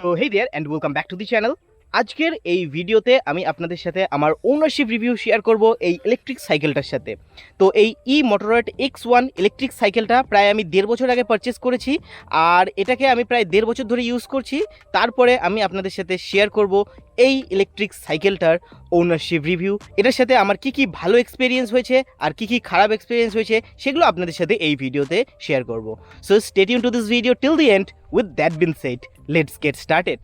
So hey there and welcome back to the channel. আজকের এই ভিডিওতে আমি আপনাদের সাথে আমার ওনারশিপ রিভিউ শেয়ার করব এই ইলেকট্রিক সাইকেলটার সাথে। তো এই E Motorad X one electric সাইকেলটা প্রায় আমি দেড় বছর আগে পারচেস করেছি আর এটাকে আমি প্রায় দেড় বছর ধরে ইউজ করছি। তারপরে আমি আপনাদের সাথে শেয়ার করব এই ইলেকট্রিক সাইকেলটার ওনারশিপ রিভিউ এটার সাথে আমার কি কি ভালো এক্সপিরিয়েন্স হয়েছে আর কি কি খারাপ এক্সপিরিয়েন্স হয়েছে সেগুলো আপনাদের সাথে এই ভিডিওতে শেয়ার করব। So stay tuned to this video till the end with that being said let's get started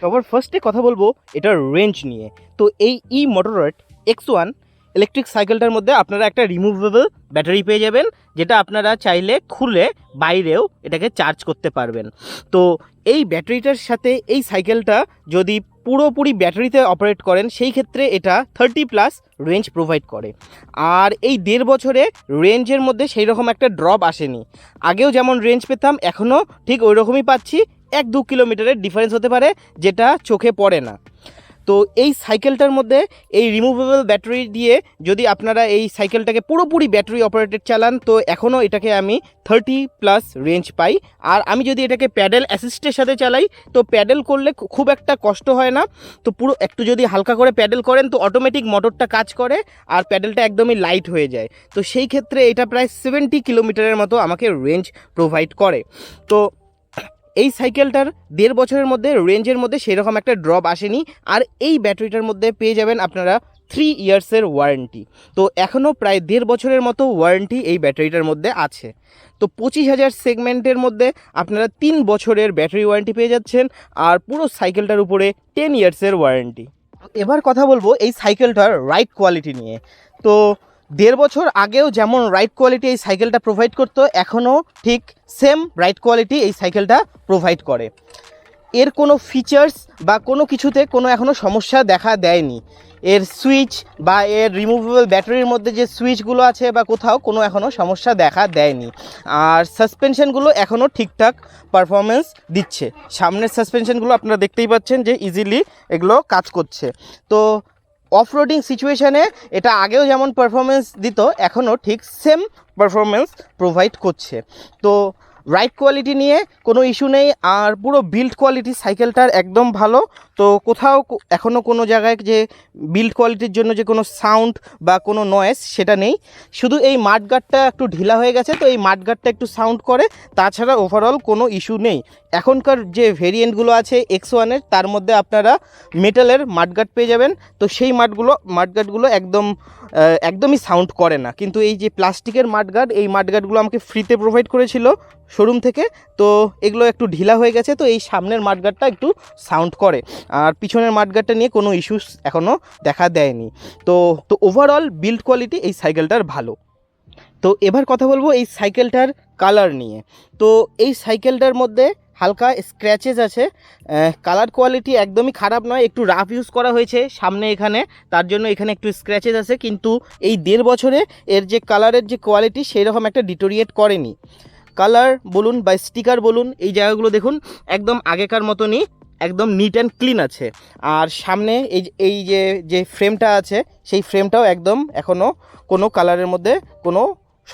সবার ফার্স্টে কথা বলব এটার রেঞ্জ নিয়ে। তো এই E Motorad X one electric সাইকেলটার মধ্যে আপনারা একটা রিমুভেবল ব্যাটারি পেয়ে যাবেন, যেটা আপনারা চাইলে খুলে বাইরেও এটাকে চার্জ করতে পারবেন। তো এই ব্যাটারিটার সাথে এই সাইকেলটা যদি পুরোপুরি ব্যাটারিতে অপারেট করেন, সেই ক্ষেত্রে এটা থার্টি প্লাস রেঞ্জ প্রোভাইড করে। আর এই দেড় বছরে রেঞ্জের মধ্যে সেই রকম একটা ড্রপ আসেনি। আগেও যেমন রেঞ্জ পেতাম, এখনও ঠিক ওই রকমই পাচ্ছি। এক দু কিলোমিটারের ডিফারেন্স হতে পারে, যেটা চোখে পড়ে না। তো এই সাইকেলটার মধ্যে এই রিমুভেবল ব্যাটারি দিয়ে যদি আপনারা এই সাইকেলটাকে পুরোপুরি ব্যাটারি অপারেটেড চালান, তো এখনও এটাকে আমি থার্টি প্লাস রেঞ্জ পাই। আর আমি যদি এটাকে প্যাডেল অ্যাসিস্টের সাথে চালাই, তো প্যাডেল করলে খুব একটা কষ্ট হয় না। তো পুরো, একটু যদি হালকা করে প্যাডেল করেন, তো অটোমেটিক মোটরটা কাজ করে, আর প্যাডেলটা একদমই লাইট হয়ে যায়। তো সেই ক্ষেত্রে এটা প্রায় সেভেন্টি কিলোমিটারের মতো আমাকে রেঞ্জ প্রোভাইড করে। তো এই সাইকেলটার দেড় বছরের মধ্যে রেঞ্জের মধ্যে সেরকম একটা ড্রপ আসেনি। আর এই ব্যাটারিটার মধ্যে পেয়ে যাবেন আপনারা থ্রি ইয়ার্সের ওয়ারেন্টি তো এখনও প্রায় দেড় বছরের মতো ওয়ারেন্টি এই ব্যাটারিটার মধ্যে আছে। তো পঁচিশ হাজার সেগমেন্টের মধ্যে আপনারা তিন বছরের ব্যাটারি ওয়ারেন্টি পেয়ে যাচ্ছেন আর পুরো সাইকেলটার উপরে টেন ইয়ার্সের ওয়ারেন্টি এবার কথা বলব এই সাইকেলটার রাইড কোয়ালিটি নিয়ে। তো দেড় বছর আগেও যেমন রাইড কোয়ালিটি এই সাইকেলটা প্রোভাইড করতো, এখনও ঠিক সেম রাইড কোয়ালিটি এই সাইকেলটা প্রোভাইড করে। এর কোনো ফিচার্স বা কোনো কিছুতে কোনো এখনও সমস্যা দেখা দেয়নি। এর সুইচ বা এর রিমুভেবল ব্যাটারির মধ্যে যে সুইচগুলো আছে বা কোথাও কোনো এখনও সমস্যা দেখা দেয়নি। আর সাসপেনশনগুলো এখনও ঠিকঠাক পারফরমেন্স দিচ্ছে। সামনের সাসপেনশনগুলো আপনারা দেখতেই পাচ্ছেন যে ইজিলি এগুলো কাজ করছে। তো অফ রোডিং সিচুয়েশানে এটা আগেও যেমন পারফরমেন্স দিত, এখনও ঠিক সেম পারফরমেন্স প্রোভাইড করছে। তো রাইড কোয়ালিটি নিয়ে কোনো ইস্যু নেই, আর পুরো বিল্ড কোয়ালিটি সাইকেলটার একদম ভালো। তো কোথাও এখনও কোনো জায়গায় যে বিল্ড কোয়ালিটির জন্য যে কোনো সাউন্ড বা কোনো নয়েস সেটা নেই। শুধু এই মাঠগার্ডটা একটু ঢিলা হয়ে গেছে, তো এই মাঠগার্ডটা একটু সাউন্ড করে, তাছাড়া ওভারঅল কোনো ইস্যু নেই। এখনকার যে ভেরিয়েন্টগুলো আছে এক্স ওয়ানের তার মধ্যে আপনারা মেটালের মাঠগার্ড পেয়ে যাবেন। তো সেই মাঠগুলো মাঠগার্ডগুলো একদম একদমই সাউন্ড করে না। কিন্তু এই যে প্লাস্টিকের মাঠগার্ড এই মাঠগার্ডগুলো আমাকে ফ্রিতে প্রোভাইড করেছিল শোরুম থেকে। তো এগুলো একটু ঢিলা হয়ে গেছে, তো এই সামনের মাঠগার্ডটা একটু সাউন্ড করে। আর পিছনের মাঠগার্ডটা নিয়ে কোনো ইস্যুস এখনও দেখা দেয়নি। তো তো ওভারঅল বিল্ড কোয়ালিটি এই সাইকেলটার ভালো। তো এবার কথা বলব এই সাইকেলটার কালার নিয়ে। তো এই সাইকেলটার মধ্যে হালকা স্ক্র্যাচেস আছে। কালার কোয়ালিটি একদমই খারাপ নয়, একটু রাফ ইউজ করা হয়েছে সামনে এখানে, তার জন্য এখানে একটু স্ক্র্যাচেস আছে, কিন্তু এই দেড় বছরে এর যে কালারের যে কোয়ালিটি সেই রকম একটা ডিটোরিয়েট করেনি। কালার বলুন বা স্টিকার বলুন, এই জায়গাগুলো দেখুন, একদম আগেকার মতনই, একদম নিট অ্যান্ড ক্লিন আছে। আর সামনে এই এই যে যে ফ্রেমটা আছে, সেই ফ্রেমটাও একদম এখনও কোনো কালারের মধ্যে কোনো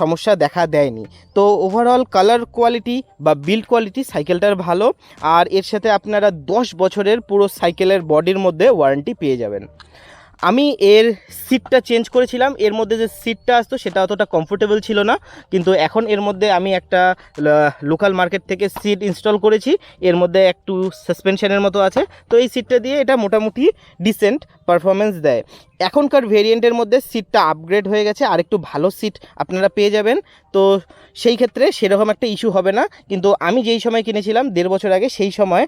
সমস্যা দেখা দেয়নি। তো ওভারঅল কালার কোয়ালিটি বা বিল্ড কোয়ালিটি সাইকেলটার ভালো, আর এর সাথে আপনারা দশ বছরের পুরো সাইকেলের বডির মধ্যে ওয়ারেন্টি পেয়ে যাবেন। আমি এর সিটটা চেঞ্জ করেছিলাম, এর মধ্যে যে সিটটা আসতো সেটা অতটা কমফোর্টেবল ছিল না, কিন্তু এখন এর মধ্যে আমি একটা লোকাল মার্কেট থেকে সিট ইনস্টল করেছি, এর মধ্যে একটু সাসপেনশনের মতো আছে, তো এই সিটটা দিয়ে এটা মোটামুটি ডিসেন্ট পারফরমেন্স দেয়। এখনকার ভেরিয়েন্টের মধ্যে সিটটা আপগ্রেড হয়ে গেছে, আর একটু ভালো সিট আপনারা পেয়ে যাবেন। তো সেই ক্ষেত্রে সেরকম একটা ইস্যু হবে না, কিন্তু আমি যেই সময় কিনেছিলাম, দেড় বছর আগে, সেই সময়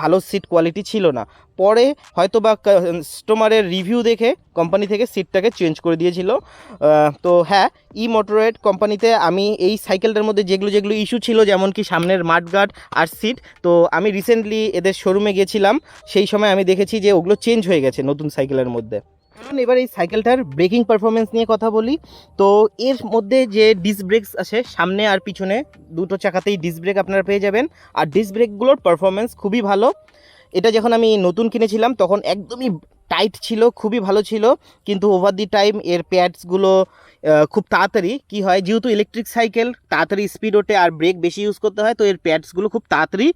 ভালো সিট কোয়ালিটি ছিল না। পরে হয়তো বা কাস্টমারের রিভিউ দেখে কোম্পানি থেকে সিটটাকে চেঞ্জ করে দিয়েছিল। তো হ্যাঁ ই মোটরেড কোম্পানিতে আমি এই সাইকেলটার মধ্যে যেগুলো যেগুলো ইস্যু ছিল, যেমন কি সামনের মাঠগার্ড আর সিট তো আমি রিসেন্টলি এদের শোরুমে গেছিলাম। সেই সময় আমি দেখেছি যে ওগুলো চেঞ্জ হয়ে গেছে নতুন সাইকেলের মধ্যে। এখন এবার এই সাইকেলটার ব্রেকিং পারফরমেন্স নিয়ে কথা বলি, তো এর মধ্যে যে ডিস্ক ব্রেকস আছে, সামনে আর পিছনে দুটো চাকাতেই ডিস্ক ব্রেক আপনারা পেয়ে যাবেন। আর ডিস্ক ব্রেকগুলোর পারফরমেন্স খুবই ভালো। এটা যখন আমি নতুন কিনেছিলাম, তখন একদমই টাইট ছিল, খুবই ভালো ছিল। কিন্তু ওভার দি টাইম এর প্যাডসগুলো খুব তাড়াতাড়ি কি হয়, যেহেতু ইলেকট্রিক সাইকেল তাড়াতাড়ি স্পিড ওঠে আর ব্রেক বেশি ইউজ করতে হয়, তো এর প্যাডসগুলো খুব তাড়াতাড়ি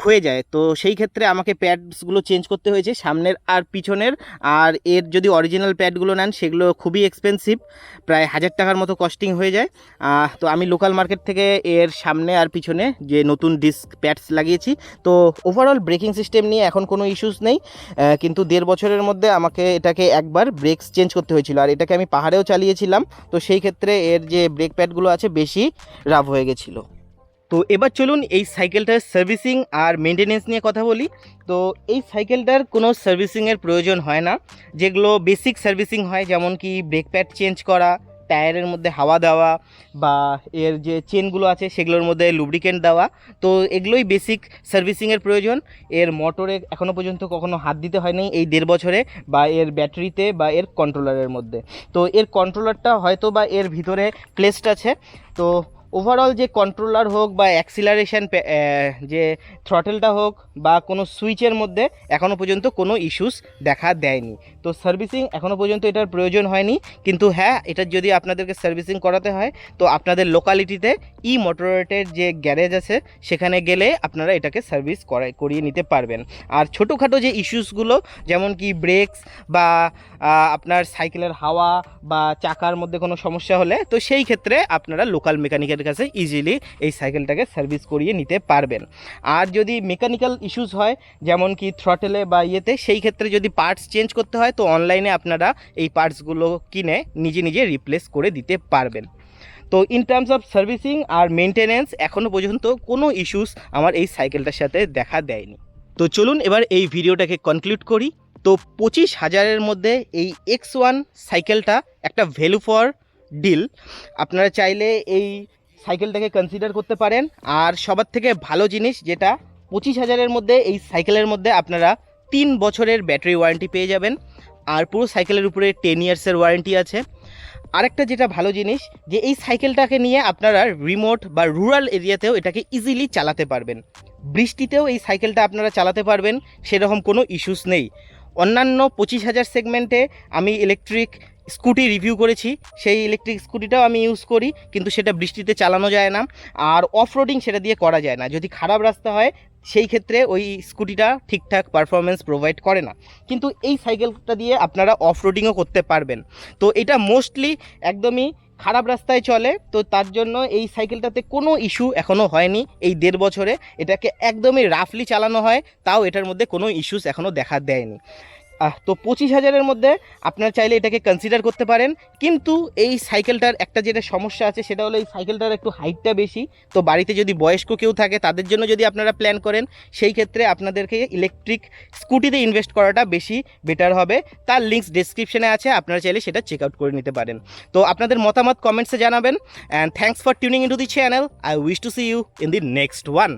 ক্ষয়ে যায়। তো সেই ক্ষেত্রে আমাকে প্যাডসগুলো চেঞ্জ করতে হয়েছে, সামনের আর পিছনের। আর এর যদি অরিজিনাল প্যাডগুলো নেন, সেগুলো খুবই এক্সপেন্সিভ প্রায় হাজার টাকার মতো কস্টিং হয়ে যায়। তো আমি লোকাল মার্কেট থেকে এর সামনে আর পিছনে যে নতুন ডিস্ক প্যাডস লাগিয়েছি, তো ওভারঅল ব্রেকিং সিস্টেম নিয়ে এখন কোনো ইস্যুস নেই। কিন্তু দেড় বছরের মধ্যে আমাকে এটাকে একবার ব্রেকস চেঞ্জ করতে হয়েছিল। আর এটাকে আমি পাহাড়েও চালিয়েছিলাম তো সেই ক্ষেত্রে এর যে ব্রেক প্যাডগুলো আছে বেশি রাফ হয়ে গেছিল। তো এবার চলুন এই সাইকেলটার সার্ভিসিং আর মেনটেনেন্স নিয়ে কথা বলি। তো এই সাইকেলটার কোনো সার্ভিসিংয়ের প্রয়োজন হয় না। যেগুলো বেসিক সার্ভিসিং হয়, যেমন কি ব্রেক প্যাড চেঞ্জ করা টায়ারের মধ্যে হাওয়া দেওয়া বা এর যে চেনগুলো আছে সেগুলোর মধ্যে লুব্রিকেন্ট দেওয়া। তো এগুলোই বেসিক সার্ভিসিংয়ের প্রয়োজন। এর মোটরে এখনও পর্যন্ত কখনো হাত দিতে হয়নি এই দেড় বছরে বা এর ব্যাটারিতে বা এর কন্ট্রোলারের মধ্যে। তো এর কন্ট্রোলারটা হয়তো বা এর ভিতরে প্লেসড আছে। তো ওভারঅল যে কন্ট্রোলার হোক বা অ্যাক্সিলারেশন যে থ্রটেলটা হোক বা কোনো সুইচের মধ্যে এখনও পর্যন্ত কোনো ইস্যুস দেখা দেয়নি। তো সার্ভিসিং এখনও পর্যন্ত এটার প্রয়োজন হয়নি। কিন্তু হ্যাঁ এটার যদি আপনাদেরকে সার্ভিসিং করাতে হয়, তো আপনাদের লোকালিটিতে ই মোটরেটের যে গ্যারেজ আছে, সেখানে গেলে আপনারা এটাকে সার্ভিস করাই করিয়ে নিতে পারবেন। আর ছোটোখাটো যে ইস্যুসগুলো যেমন কি ব্রেকস বা আপনার সাইকেলের হাওয়া বা চাকার মধ্যে কোনো সমস্যা হলে, তো সেই ক্ষেত্রে আপনারা লোকাল মেকানিকের কাছে ইজিলি এই সাইকেলটাকে সার্ভিস করিয়ে নিতে পারবেন। আর যদি মেকানিক্যাল ইস্যুস হয়, যেমন কি থ্রটেলে বা ইয়েতে, সেই ক্ষেত্রে যদি পার্টস চেঞ্জ করতে হয়, তো অনলাইনে আপনারা এই পার্টসগুলো কিনে নিজে নিজে রিপ্লেস করে দিতে পারবেন। তো ইন টার্মস অফ সার্ভিসিং আর মেনটেনেন্স এখনও পর্যন্ত কোনো ইস্যুস আমার এই সাইকেলটার সাথে দেখা দেয়নি। তো চলুন এবার এই ভিডিওটাকে কনক্লুড করি। তো পঁচিশ হাজারের মধ্যে এই এক্স ওয়ান সাইকেলটা একটা ভ্যালু ফর ডিল আপনারা চাইলে এই সাইকেলটাকে কনসিডার করতে পারেন। আর সবার থেকে ভালো জিনিস যেটা, পঁচিশ হাজারের মধ্যে এই সাইকেলের মধ্যে আপনারা তিন বছরের ব্যাটারি ওয়ারেন্টি পেয়ে যাবেন। আর পুরো সাইকেলের উপরে টেন ইয়ার্সের ওয়ারেন্টি আছে। আরেকটা যেটা ভালো জিনিস, যে এই সাইকেলটাকে নিয়ে আপনারা রিমোট বা রুরাল এরিয়াতেও এটাকে ইজিলি চালাতে পারবেন। বৃষ্টিতেও এই সাইকেলটা আপনারা চালাতে পারবেন, সেরকম কোনো ইস্যুস নেই। অন্যান্য পঁচিশ হাজার সেগমেন্টে আমি ইলেকট্রিক স্কুটি রিভিউ করেছি। সেই ইলেকট্রিক স্কুটিটাও আমি ইউজ করি, কিন্তু সেটা বৃষ্টিতে চালানো যায় না। আর অফ রোডিং সেটা দিয়ে করা যায় না। যদি খারাপ রাস্তা হয়, সেই ক্ষেত্রে ওই স্কুটিটা ঠিকঠাক পারফরমেন্স প্রোভাইড করে না। কিন্তু এই সাইকেলটা দিয়ে আপনারা অফ রোডিংও করতে পারবেন। তো এটা মোস্টলি একদমই খারাপ রাস্তায় চলে। তো তার জন্য এই সাইকেলটাতে কোনো ইস্যু এখনও হয়নি এই দেড় বছরে। এটাকে একদমই রাফলি চালানো হয়, তাও এটার মধ্যে কোনো ইস্যুস এখনও দেখা দেয়নি। তো পঁচিশ হাজারের মধ্যে আপনারা চাইলে এটাকে কনসিডার করতে পারেন। কিন্তু এই সাইকেলটার একটা যেটা সমস্যা আছে, সেটা হলো এই সাইকেলটার একটু হাইটটা বেশি। তো বাড়িতে যদি বয়স্ক কেউ থাকে, তাদের জন্য যদি আপনারা প্ল্যান করেন, সেই ক্ষেত্রে আপনাদেরকে ইলেকট্রিক স্কুটিতে ইনভেস্ট করাটা বেশি বেটার হবে। তার লিঙ্কস ডেসক্রিপশনে আছে, আপনারা চাইলে সেটা চেক আউট করে নিতে পারেন। তো আপনাদের মতামত কমেন্টসে জানাবেন। And thanks for tuning in to the channel I wish to see you in the next one